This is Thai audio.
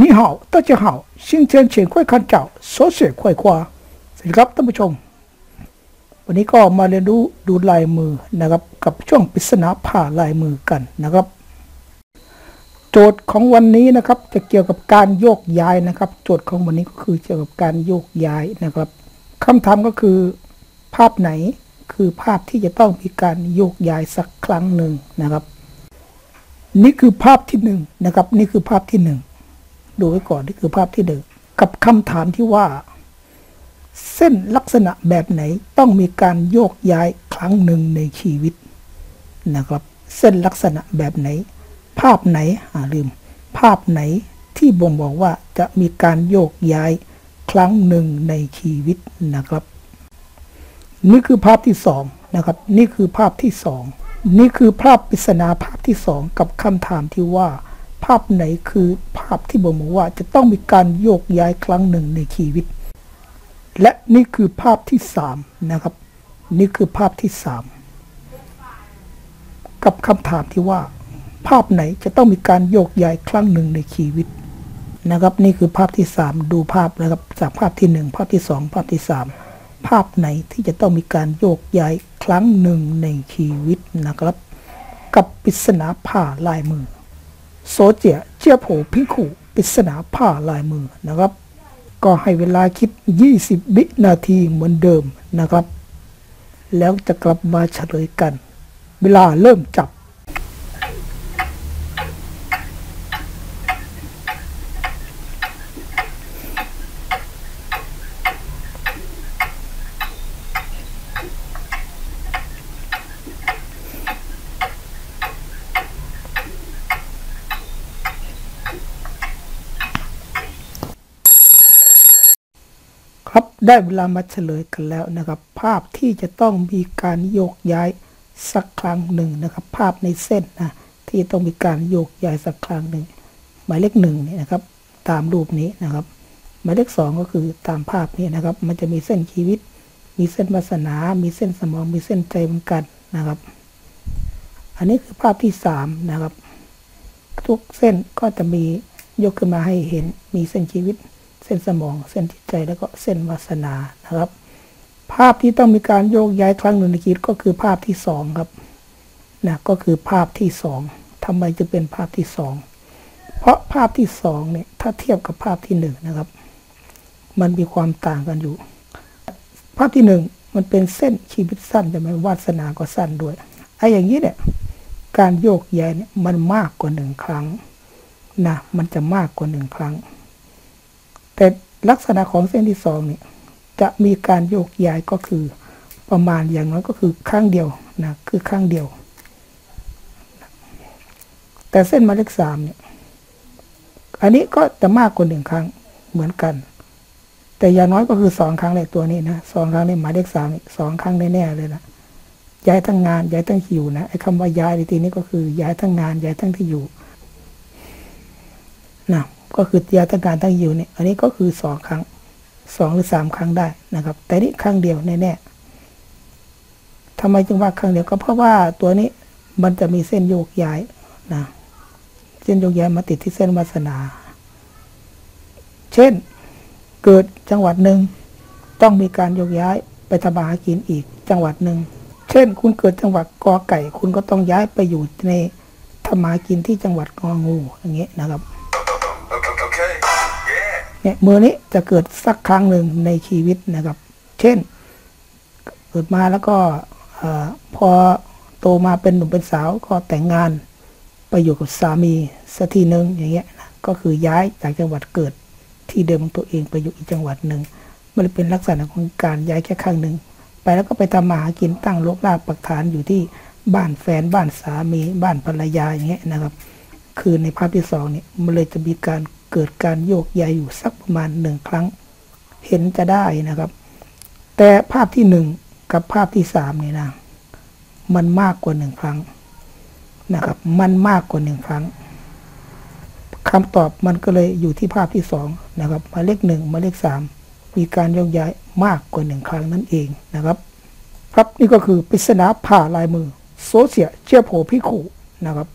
นี่ฮาวต้าเจ้าฮาชินเทียนเฉียนค่ยคันเจ้าโซเสีค่ยคว้าสวัสดีครับท่านผู้ชม วันนี้ก็มาเรียนรู้ดูลายมือนะครับ กับช่วงปริศนาผ่าลายมือกันนะครับ โจทย์ของวันนี้นะครับ จะเกี่ยวกับการโยกย้ายนะครับ โจทย์ของวันนี้ก็คือเกี่ยวกับการโยกย้ายนะครับคำถามก็คือภาพไหนคือภาพที่จะต้องมีการโยกย้ายสักครั้งหนึ่งนะครับ นี่คือภาพที่1นนะครับ นี่คือภาพที่1 ดูไว้ก่อนนี่คือภาพที่หนึ่งกับคำถามที่ว่า เส้นลักษณะแบบไหนต้องมีการโยกย้ายครั้งหนึ่งในชีวิตนะครับ เส้นลักษณะแบบไหน ภาพไหนอ่าลืม ภาพไหนที่บ่งบอกว่าจะมีการโยกย้ายครั้งหนึ่งในชีวิตนะครับ นี่คือภาพที่สองนะครับ นี่คือภาพที่สองนี่คือภาพปริศนาภาพที่สองกับคำถามที่ว่า ภาพไหนคือภาพที่บ่งบอกว่าจะต้องมีการโยกย้ายครั้งหนึ่งในชีวิต และนี่คือภาพที่สามนะครับ นี่คือภาพที่สามกับคำถามที่ว่า ภาพไหนจะต้องมีการโยกย้ายครั้งหนึ่งในชีวิตนะครับ นี่คือภาพที่สามดูภาพนะครับจากภาพที่หนึ่งภาพที่สองภาพที่สามภาพไหนที่จะต้องมีการโยกย้ายครั้งหนึ่งในชีวิตนะครับ กับปริศนาผ่าลายมือ โซเจียเจียโผพิงคูปริศนาผ้าลายมือนะครับ ก็ให้เวลาคิด 20 วินาทีเหมือนเดิมนะครับ แล้วจะกลับมาเฉลยกัน เวลาเริ่มจับ ครับ ได้เวลามาเฉลยกันแล้วนะครับ ภาพที่จะต้องมีการโยกย้ายสักครั้งหนึ่งนะครับ ภาพในเส้นนะที่ต้องมีการโยกย้ายสักครั้งหนึ่งหมายเลขหนึ่งนี่นะครับ ตามรูปนี้นะครับ หมายเลขสองก็คือตามภาพนี้นะครับ มันจะมีเส้นชีวิต มีเส้นวาสนา มีเส้นสมอง มีเส้นใจเหมือนกันนะครับ อันนี้คือภาพที่สามนะครับ ทุกเส้นก็จะมียกขึ้นมาให้เห็นมีเส้นชีวิต เส้นสมอง เส้นจิตใจแล้วก็เส้นวาสนานะครับ ภาพที่ต้องมีการโยกย้ายครั้งหนึ่งในชีวิตก็คือภาพที่สองครับนะก็คือภาพที่สองทำไมจะเป็นภาพที่สองเพราะภาพที่สองเนี่ยถ้าเทียบกับภาพที่หนึ่งนะครับ มันมีความต่างกันอยู่ ภาพที่หนึ่งมันเป็นเส้นชีวิตสั้นแต่ไหมวาสนาก็สั้นด้วยไอ้อย่างนี้เนี่ยการโยกย้ายเนี่ยมันมากกว่าหนึ่งครั้งนะมันจะมากกว่าหนึ่งครั้ง แต่ลักษณะของเส้นที่สองเนี่ยจะมีการโยกย้ายก็คือประมาณอย่างน้อยก็คือครั้งเดียวนะคือครั้งเดียว แต่เส้นหมายเลขสามเนี่ยอันนี้ก็จะมากกว่าหนึ่งครั้งเหมือนกัน แต่อย่างน้อยก็คือสองครั้งเลยตัวนี้นะสองครั้งในหมายเลขสามสองครั้งแน่ๆเลยนะย้ายทั้งงานย้ายทั้งที่อยู่นะไอ้คำว่าย้ายในที่นี้ก็คือย้ายทั้งงานย้ายทั้งที่อยู่นะ ก็คือยายทั้งงานทั้งอยู่เนี่ย อันนี้ก็คือสองครั้งสองหรือสามครั้งได้นะครับ แต่นี่ครั้งเดียวแน่ๆทำไมจึงว่าครั้งเดียวก็เพราะว่าตัวนี้มันจะมีเส้นโยกย้ายนะเส้นโยกย้ายมาติดที่เส้นวาสนา เช่น เกิดจังหวัดหนึ่งต้องมีการโยกย้ายไปทำมาหากินอีกจังหวัดหนึ่ง เช่น คุณเกิดจังหวัดกอไก่ คุณก็ต้องย้ายไปอยู่ในทำมากินที่จังหวัดกองูอย่างเงี้ยนะครับ เนี่ยมือนี้จะเกิดสักครั้งหนึ่งในชีวิตนะครับ เช่น เกิดมาแล้วก็พอโตมาเป็นหนุ่มเป็นสาวก็แต่งงานไปอยู่กับสามีสักทีหนึ่งอย่างเงี้ยนะก็คือย้ายจากจังหวัดเกิดที่เดิมของตัวเองไปอยู่อีกจังหวัดหนึ่งมันเลยเป็นลักษณะของการย้ายแค่ครั้งหนึ่งไปแล้วก็ไปทำมาหากินตั้งรกรากปักฐานอยู่ที่บ้านแฟนบ้านสามีบ้านภรรยาอย่างเงี้ยนะครับ คือในภาพที่สองเนี่ยมันเลยจะมีการ เกิดการโยกย้ายอยู่สักประมาณหนึ่งครั้ง เห็นจะได้นะครับ แต่ภาพที่หนึ่งกับภาพที่สามเนี่ยนะมันมากกว่าหนึ่งครั้งนะครับ มันมากกว่าหนึ่งครั้งคำตอบมันก็เลยอยู่ที่ภาพที่สองนะครับหมายเลขหนึ่งหมายเลขสามมีการโยกย้ายมากกว่าหนึ่งครั้งนั่นเองนะครับ ครับนี่ก็คือปริศนาผ่าลายมือโซเสียเจียโผพิคูนะครับ